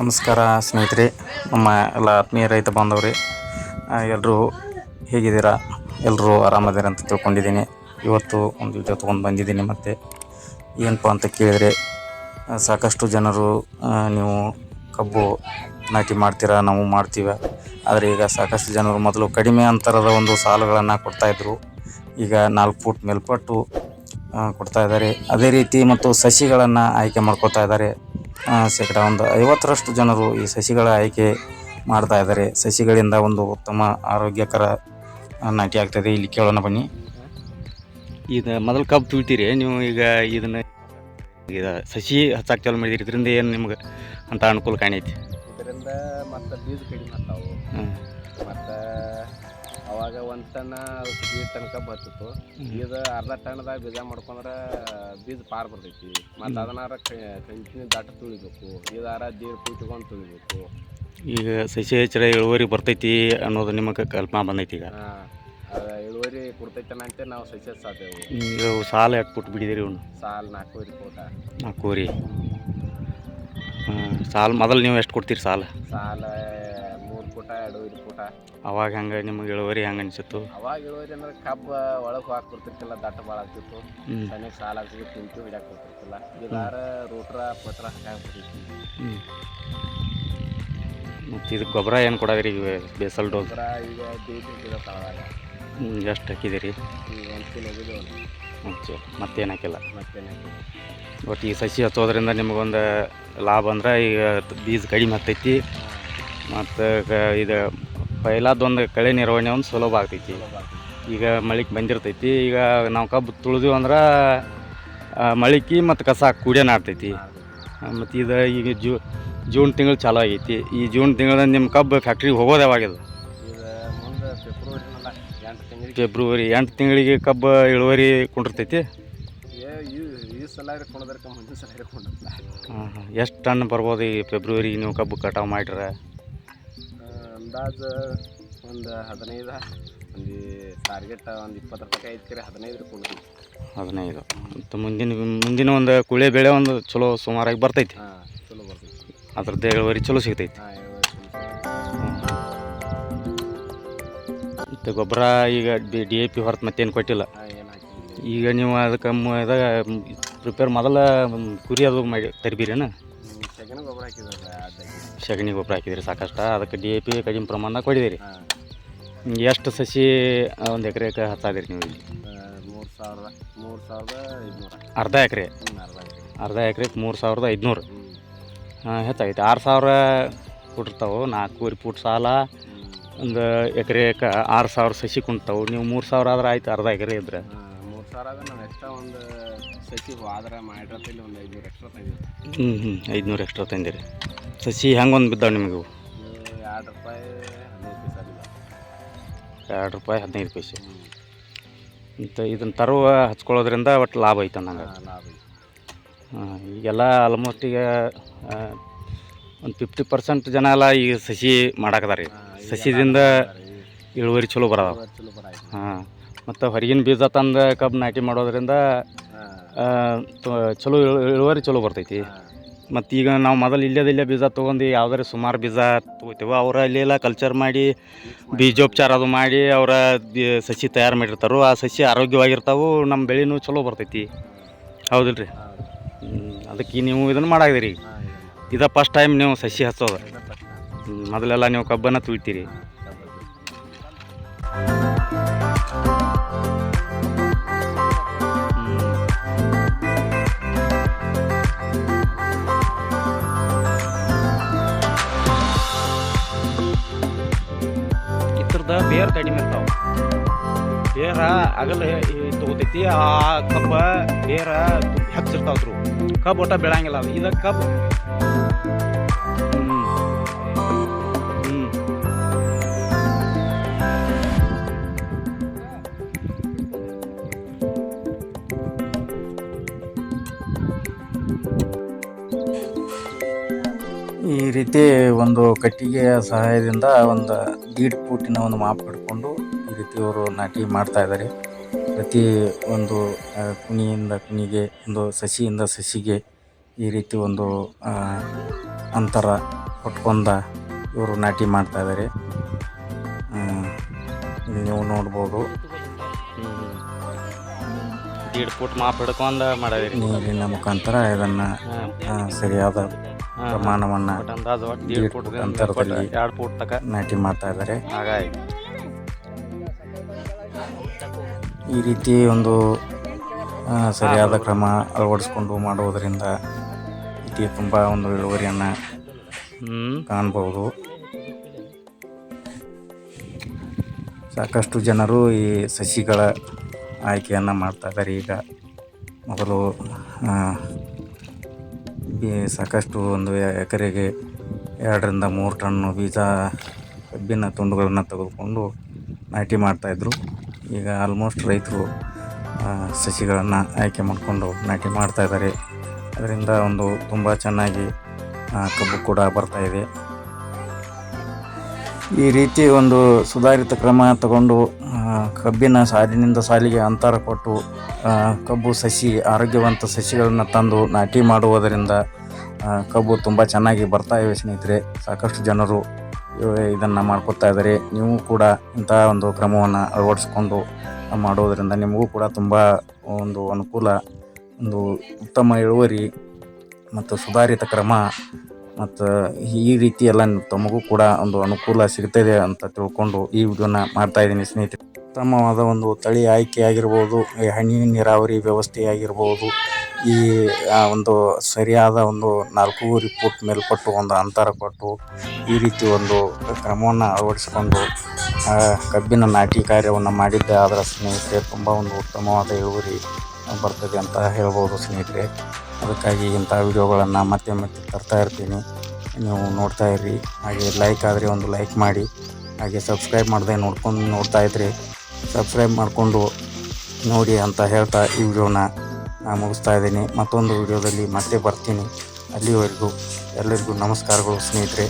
ನಮಸ್ಕಾರ ಸ್ನೇಹಿತರೆ, ನಮ್ಮ ಎಲ್ಲ ಆತ್ಮೀಯ ರೈತ ಬಾಂಧವ್ರಿ ಎಲ್ಲರೂ ಹೇಗಿದ್ದೀರಾ? ಎಲ್ಲರೂ ಆರಾಮದಿರ ಅಂತ ತಿಳ್ಕೊಂಡಿದ್ದೀನಿ. ಇವತ್ತು ಒಂದು ವಿಡಿಯೋ ತೊಗೊಂಡು ಬಂದಿದ್ದೀನಿ ಮತ್ತು. ಏನಪ್ಪ ಅಂತ ಕೇಳಿದರೆ ಸಾಕಷ್ಟು ಜನರು ನೀವು ಕಬ್ಬು ನಾಟಿ ಮಾಡ್ತೀರಾ, ನಾವು ಮಾಡ್ತೀವಿ. ಆದರೆ ಈಗ ಸಾಕಷ್ಟು ಜನರು ಮೊದಲು ಕಡಿಮೆ ಅಂತರದ ಒಂದು ಸಾಲಗಳನ್ನು ಕೊಡ್ತಾಯಿದ್ರು ಈಗ ನಾಲ್ಕು ಫೂಟ್ ಮೇಲ್ಪಟ್ಟು ಕೊಡ್ತಾ ಇದ್ದಾರೆ. ಅದೇ ರೀತಿ ಮತ್ತು ಸಸಿಗಳನ್ನು ಆಯ್ಕೆ ಮಾಡ್ಕೊತಾ ಇದ್ದಾರೆ. ಶೇಕಡ ಒಂದು ಐವತ್ತರಷ್ಟು ಜನರು ಈ ಸಸಿಗಳ ಆಯ್ಕೆ ಮಾಡ್ತಾ ಇದ್ದಾರೆ. ಸಸಿಗಳಿಂದ ಒಂದು ಉತ್ತಮ ಆರೋಗ್ಯಕರ ನಾಟಿ ಆಗ್ತದೆ. ಇಲ್ಲಿ ಕೇಳೋಣ ಬನ್ನಿ. ಇದು ಮೊದಲು ಕಬ್ಬು ತುಳಿತೀರಿ. ನೀವು ಈಗ ಇದನ್ನ ಈಗ ಸಸಿ ಹಚ್ಚಾಕ್ ಚಾಲು ಮಾಡಿದಿರಿ. ಇದರಿಂದ ಏನು ನಿಮ್ಗೆ ಅಂತ ಅನುಕೂಲ ಕಾಣೈತಿ? ಇದರಿಂದ ಮತ್ತು ಬೀಜ ಕಡಿಮೆ ಆಗ್ತಾವು. ಮತ್ತು ಅವಾಗ ಒಂದು ಟನ್ ಬೀಜ ತನಕ ಬರ್ತಿತ್ತು ಬೀಜ ಅರ್ಧ ಟನ್ದಾಗ ಬೀಜ ಮಾಡ್ಕೊಂಡ್ರೆ ಬೀಜ ಪಾರ್ ಬರ್ತೈತಿ. ಮತ್ತು ಅದನ್ನಾರ ಕಂಚಿನ ದಾಟ ತುಳಿಬೇಕು. ಇದಾರ ದೇವ್ರ ಕೂತ್ಕೊಂಡು ತುಳಿಬೇಕು. ಈಗ ಸಸಿ ಹೆಚ್ಚರ ಇಳುವರಿ ಬರ್ತೈತಿ ಅನ್ನೋದು ನಿಮಗೆ ಕಲ್ಪನಾ ಬಂದೈತಿ ಈಗ. ಇಳುವರಿ ಕೊಡ್ತೈತನಂತೆ ನಾವು ಸಸಿ ಸಾತೇವು ಈಗ ಸಾಲ ಯಾಕೆ ಕೊಟ್ಟು ಬಿಡಿದಿರಿ ಇವ್ನು? ಸಾಲ ನಾಲ್ಕೂವರೆ ಕೋಟ. ನಾಲ್ಕೂವರೆ. ಹಾಂ ಸಾಲ ಮೊದಲು ನೀವು ಎಷ್ಟು ಕೊಡ್ತೀರಿ ಸಾಲ? ಸಾಲ ಎರಡೂವರೆ ಫೂಟ ಅವಾಗ ಹಂಗೆ ನಿಮಗೆ ಇಳುವರಿ ಹಂಗೆ ಅನಿಸಿತ್ತು? ಅವಾಗ ಇಳುವರಿ ಅಂದ್ರೆ ಕಬ್ಬ ಒಳಗೆ ಹೋಗಾಕ್ ಕೊಡ್ತಿರ್ತಿಲ್ಲ ದಟ್ಟ ಭಾಳ ಆಗ್ತಿತ್ತು. ಸನಿಗೆ ಸಾಲ ಆಗ್ತಿತ್ತು ತಿಂತು ಹಿಡ್ಯಾಕ ಕೊಡ್ತಿರ್ತಿಲ್ಲ. ಇದಾರ ರೂಟ್ರ ಪತ್ರ ಹಾಕಿ ಮತ್ತೆ ಹ್ಞೂ ಮತ್ತು ಇದು ಗೊಬ್ಬರ ಏನು ಕೊಡೋದ್ರಿ ಈಗ ಬೇಸಲ್ ಡೋಸ್ ಗೊಬ್ಬರ ಈಗ ಎಷ್ಟು ಹಾಕಿದ್ದೀರಿ ಈಗ ಒಂದು ಕಿಲೋ ಹೋಗಿದ್ದು ಮುಂಚೆ ಮತ್ತೇನು ಹಾಕಿಲ್ಲ? ಮತ್ತೇನೆ ಒಟ್ಟು ಈ ಸಸಿ ಹಚ್ಚೋದ್ರಿಂದ ನಿಮಗೊಂದು ಲಾಭ ಅಂದ್ರೆ ಈಗ ಬೀಜ ಕಡಿಮೆ ಹತ್ತೈತಿ ಮತ್ತು ಇದು ಪೈಲಾದೊಂದು ಕಳೆ ನಿರ್ವಹಣೆ ಒಂದು ಸುಲಭ ಆಗ್ತೈತಿ. ಈಗ ಮಳಿಗೆ ಬಂದಿರ್ತೈತಿ. ಈಗ ನಾವು ಕಬ್ಬು ತುಳಿದ್ವಿ ಅಂದ್ರೆ ಮಳಿಕೆ ಮತ್ತು ಕಸ ಕೂಡೇ ನಾಡ್ತೈತಿ ಮತ್ತು ಇದು ಈಗ ಜೂ, ಜೂನ್ ತಿಂಗಳು ಚಾಲೂ ಆಗೈತಿ. ಈ ಜೂನ್ ತಿಂಗಳ ನಿಮ್ಮ ಕಬ್ಬು ಫ್ಯಾಕ್ಟ್ರಿಗೆ ಹೋಗೋದು ಯಾವಾಗಿದೆ ಫೆಬ್ರವರಿ ಎಂಟು ತಿಂಗಳಿಗೆ ಕಬ್ಬು ಇಳುವರಿ ಕೊಂಡಿರ್ತೈತಿ? ಎಷ್ಟು ಟನ್ ಬರ್ಬೋದು ಈ ಫೆಬ್ರವರಿಗೆ ನೀವು ಕಬ್ಬು ಕಟಾವು ಮಾಡಿರ ಅಂದಾಜು ಒಂದು ಹದಿನೈದು ಒಂದು ಟಾರ್ಗೆಟ್ ಒಂದು ಇಪ್ಪತ್ತರ ತನಕ ಐತಿ ಹದಿನೈದು ಕೊಡ್ತೀವಿ ಹದಿನೈದು. ಮತ್ತು ಮುಂದಿನ ಮುಂದಿನ ಒಂದು ಕುಳೆ ಬೆಳೆ ಒಂದು ಚಲೋ ಸುಮಾರಾಗಿ ಬರ್ತೈತಿ. ಹಾಂ ಚಲೋ ಬರ್ತೈತಿ. ಅದ್ರದ್ದು ಇಳುವರಿ ಚಲೋ ಸಿಗ್ತೈತಿ. ಹಾಂ ಮತ್ತು ಗೊಬ್ಬರ ಈಗ ಡಿ ಡಿ ಎ ಪಿ ಹೊರತು ಮತ್ತೇನು ಕೊಟ್ಟಿಲ್ಲ. ಈಗ ನೀವು ಅದಕ್ಕೆ ಇದಾಗ ಪ್ರಿಪೇರ್ ಮೊದಲ ಕುರಿ ಅದು ಮಾಡಿ ತರ್ಬೀರೇನು? ಸೆಗಣ ಗೊಬ್ಬರ ಹಾಕಿದ್ರೆ ಸಗಣಿ ಗೊಬ್ಬರ ಹಾಕಿದಿರಿ ಸಾಕಷ್ಟು. ಅದಕ್ಕೆ ಡಿ ಎ ಪಿ ಕಡಿಮೆ ಪ್ರಮಾಣದಾಗ ಕೊಡಿದಿರಿ. ಎಷ್ಟು ಸಸಿ ಒಂದು ಎಕರೆಗೆ ಹತ್ತಾದಿರಿ ನೀವು ಇಲ್ಲಿ? ಮೂರು ಸಾವಿರದ ಮೂರು ಸಾವಿರದ ಐದುನೂರ. ಅರ್ಧ ಎಕರೆ? ಅರ್ಧ ಎಕರೆ. ಎಕರೆಗೆ ಮೂರು ಸಾವಿರದ ಐದುನೂರು. ಹೆಚ್ಚಾಗೈತೆ. ಆರು ಸಾವಿರ ಕೊಟ್ಟಿರ್ತಾವೆ ನಾಲ್ಕೂವರೆ ಫೂಟ್ ಸಾಲ. ಒಂದು ಎಕರೆಗೆ ಆರು ಸಾವಿರ ಸಸಿ ಕುಂತಾವೆ. ನೀವು ಮೂರು ಸಾವಿರ ಆದ್ರೆ ಆಯ್ತು ಅರ್ಧ ಎಕರೆ ಇದ್ರೆ. ಮೂರು ಸಾವಿರ ಆದ್ರೆ ನಾವು ಎಕ್ಸ್ಟ್ರಾ ಒಂದು ಸಸಿ ಆದ್ರೆ ಮಾಡಿರತ್ತಿಲ್ಲ ಒಂದು ಐದುನೂರು ಎಕ್ಸ್ಟ್ರಾ ತಂದಿದ್ದು ಹ್ಞೂ ಹ್ಞೂ ಐದುನೂರು ಎಕ್ಸ್ಟ್ರಾ ತಂದಿರಿ. ಸಸಿ ಹೆಂಗೆ ಒಂದು ಬಿದ್ದಾವೆ ನಿಮಗೆ ಇವು? ಎರಡು ರೂಪಾಯಿ ಹದಿನೈದು ಪೈಸೆ ಆಗಿಲ್ಲ. ಎರಡು ರೂಪಾಯಿ ಹದಿನೈದು ಪೈಸೆ. ಮತ್ತು ಇದನ್ನು ತರುವ ಹಚ್ಕೊಳ್ಳೋದ್ರಿಂದ ಒಟ್ಟು ಲಾಭ ಐತೆ ನಂಗೆ ಹಾಂ, ಲಾಭ ಐತಿ. ಹಾಂ ಈಗೆಲ್ಲ ಆಲ್ಮೋಸ್ಟ್ ಈಗ ಒಂದು ಫಿಫ್ಟಿ ಪರ್ಸೆಂಟ್ ಜನ ಎಲ್ಲ ಈಗ ಸಸಿ ಮಾಡಾಕದಾರ. ಈಗ ಸಸಿದಿಂದ ಇಳುವರಿ ಚಲೋ ಬರೋದು ಚಲೋ. ಹಾಂ ಮತ್ತು ಹೊರಗಿನ ಬೀಜ ತಂದು ಕಬ್ಬು ನಾಟಿ ಮಾಡೋದ್ರಿಂದ ಚಲೋ ಇಳು- ಇಳುವರಿ ಚಲೋ ಬರ್ತೈತಿ. ಮತ್ತು ಈಗ ನಾವು ಮೊದಲು ಇಲ್ಲೇ ಬೀಜ ತೊಗೊಂಡು ಯಾವ್ದಾರು ಸುಮಾರು ಬೀಜ ತೊಗೋತೀವಿ. ಅವರ ಅಲ್ಲೆಲ್ಲ ಕಲ್ಚರ್ ಮಾಡಿ ಬೀಜೋಪಚಾರ ಅದು ಮಾಡಿ ಅವರ ಸಸಿ ತಯಾರು ಮಾಡಿರ್ತಾರೆ. ಆ ಸಸಿ ಆರೋಗ್ಯವಾಗಿರ್ತಾವೆ ನಮ್ಮ ಬೆಳೆನೂ ಚಲೋ ಬರ್ತೈತಿ. ಹೌದಿಲ್ಲ ರೀ ಅದಕ್ಕೆ ನೀವು ಇದನ್ನು ಮಾಡಾಕಿದಿರಿ ಹಾಂ, ಇದು ಫಸ್ಟ್ ಟೈಮ್ ನೀವು ಸಸಿ ಹಚ್ಚೋದು. ಮೊದಲೆಲ್ಲ ನೀವು ಕಬ್ಬನ್ನು ತುಳಿತೀರಿ. ಬೇರ್ ಕಡಿಮೆ ಇರ್ತಾವ ಏರ ಅಗಲ ತಗೋತೈತಿ, ಆ ಕಬ್ಬ ಏರ ಹೆಚ್ಚಿರ್ತಾವ್ರು ಕಬ್ಬು ಒಟ್ಟ ಬೆಳಂಗಿಲ್ಲ ಇದ ಕಬ್ಬು ಈ ರೀತಿ ಒಂದು ಕಟ್ಟಿಗೆಯ ಸಹಾಯದಿಂದ ಒಂದು ದೀಡ್ ಫೂಟಿನ ಒಂದು ಮಾಪ್ ಹಿಡ್ಕೊಂಡು ಈ ರೀತಿ ಅವರು ನಾಟಿ ಮಾಡ್ತಾ ಇದ್ದಾರೆ. ಪ್ರತಿ ಒಂದು ಕುಣಿಯಿಂದ ಕುಣಿಗೆ ಒಂದು ಸಸಿಯಿಂದ ಸಸಿಗೆ ಈ ರೀತಿ ಒಂದು ಅಂತರ ಕೊಟ್ಕೊಂಡ ಇವರು ನಾಟಿ ಮಾಡ್ತಾ ಇದ್ದಾರೆ. ನೀವು ನೋಡ್ಬೋದು. ದೀಡ್ ಫುಟ್ ಮಾಪ್ ಹಿಡ್ಕೊಂಡು ಮಾಡಿ ನೀರಿನ ಮುಖಾಂತರ ಇದನ್ನು ಸರಿಯಾದ ಪ್ರಮಾಣವನ್ನು ಅಂತರದಲ್ಲಿ ನಾಟಿ ಮಾಡ್ತಾ ಇದ್ದಾರೆ ಈ ರೀತಿ ಒಂದು ಸರಿಯಾದ ಕ್ರಮ ಅಳವಡಿಸ್ಕೊಂಡು ಮಾಡುವುದರಿಂದ ಇಲ್ಲಿ ತುಂಬ ಒಂದು ಇಳುವರಿಯನ್ನು ಕಾಣಬಹುದು ಕಾಣ್ಬೋದು. ಸಾಕಷ್ಟು ಜನರು ಈ ಸಸಿಗಳ ಆಯ್ಕೆಯನ್ನು ಮಾಡ್ತಾ ಇದ್ದಾರೆ ಈಗ ಮೊದಲು ಈ ಸಾಕಷ್ಟು ಒಂದು ಎಕರೆಗೆ ಎರಡರಿಂದ ಮೂರು ಟನ್ನು ಬೀಜ ಕಬ್ಬಿನ ತುಂಡುಗಳನ್ನು ತೆಗೆದುಕೊಂಡು ನಾಟಿ ಮಾಡ್ತಾಯಿದ್ರು ಈಗ ಆಲ್ಮೋಸ್ಟ್ ರೈತರು ಸಸಿಗಳನ್ನು ಆಯ್ಕೆ ಮಾಡಿಕೊಂಡು ನಾಟಿ ಮಾಡ್ತಾಯಿದ್ದಾರೆ ಅದರಿಂದ ಒಂದು ತುಂಬ ಚೆನ್ನಾಗಿ ಕಬ್ಬು ಕೂಡ ಬರ್ತಾಯಿದೆ ಈ ರೀತಿ ಒಂದು ಸುಧಾರಿತ ಕ್ರಮ ತಗೊಂಡು ಕಬ್ಬಿನ ಸಾಲಿನಿಂದ ಸಾಲಿಗೆ ಅಂತರ ಕೊಟ್ಟು ಕಬ್ಬು ಸಸಿ, ಆರೋಗ್ಯವಂತ ಸಸಿಗಳನ್ನು ತಂದು ನಾಟಿ ಮಾಡುವುದರಿಂದ ಕಬ್ಬು ತುಂಬ ಚೆನ್ನಾಗಿ ಬರ್ತಾ ಇವೆ ಸ್ನೇಹಿತರೆ. ಸಾಕಷ್ಟು ಜನರು ಇದನ್ನು ಮಾಡ್ಕೊತಾ ಇದ್ದಾರೆ. ನೀವು ಕೂಡ ಇಂತಹ ಒಂದು ಕ್ರಮವನ್ನು ಅಳವಡಿಸ್ಕೊಂಡು ಮಾಡೋದರಿಂದ ನಿಮಗೂ ಕೂಡ ತುಂಬ ಒಂದು ಅನುಕೂಲ, ಒಂದು ಉತ್ತಮ ಇಳುವರಿ ಮತ್ತು ಸುಧಾರಿತ ಕ್ರಮ ಮತ್ತು ಈ ರೀತಿ ಎಲ್ಲ ತಮಗೂ ಕೂಡ ಒಂದು ಅನುಕೂಲ ಸಿಗ್ತದೆ ಅಂತ ತಿಳ್ಕೊಂಡು ಈ ವಿಡಿಯೋನ ಮಾಡ್ತಾ ಇದ್ದೀನಿ ಸ್ನೇಹಿತರೆ. ಉತ್ತಮವಾದ ಒಂದು ತಳಿ ಆಯ್ಕೆ ಆಗಿರ್ಬೋದು ಈ ಹನಿ ನೀರಾವರಿ ವ್ಯವಸ್ಥೆ ಆಗಿರ್ಬೋದು ಈ ಒಂದು ಸರಿಯಾದ ಒಂದು ನಾಲ್ಕೂವರೆ ಫುಟ್ ಮೇಲ್ಪಟ್ಟು ಒಂದು ಅಂತರ ಕೊಟ್ಟು ಈ ರೀತಿ ಒಂದು ಕ್ರಮವನ್ನು ಅಳವಡಿಸಿಕೊಂಡು ಕಬ್ಬಿನ ನಾಟಿ ಕಾರ್ಯವನ್ನು ಮಾಡಿದ್ದೆ. ಆದರೆ ಸ್ನೇಹಿತರೆ, ತುಂಬ ಒಂದು ಉತ್ತಮವಾದ ಇಳುವರಿ ಬರ್ತದೆ ಅಂತ ಹೇಳ್ಬೋದು ಸ್ನೇಹಿತರೆ. ಅದಕ್ಕಾಗಿ ಇಂಥ ವಿಡಿಯೋಗಳನ್ನು ಮತ್ತೆ ಮತ್ತೆ ತರ್ತಾ ಇರ್ತೀನಿ. ನೀವು ನೋಡ್ತಾ ಇರ್ರಿ. ಹಾಗೆ ಲೈಕ್ ಆದರೆ ಒಂದು ಲೈಕ್ ಮಾಡಿ. ಹಾಗೆ ಸಬ್ಸ್ಕ್ರೈಬ್ ಮಾಡದೆ ನೋಡ್ಕೊಂಡು ನೋಡ್ತಾ ಇದ್ದರೆ ಸಬ್ಸ್ಕ್ರೈಬ್ ಮಾಡಿಕೊಂಡು ನೋಡಿ ಅಂತ ಹೇಳ್ತಾ ಈ ವಿಡಿಯೋನ ನಾನು ಮುಗಿಸ್ತಾ ಇದ್ದೀನಿ. ಮತ್ತೊಂದು ವಿಡಿಯೋದಲ್ಲಿ ಮತ್ತೆ ಬರ್ತೀನಿ. ಅಲ್ಲಿವರೆಗೂ ಎಲ್ಲರಿಗೂ ನಮಸ್ಕಾರಗಳು ಸ್ನೇಹಿತರೆ.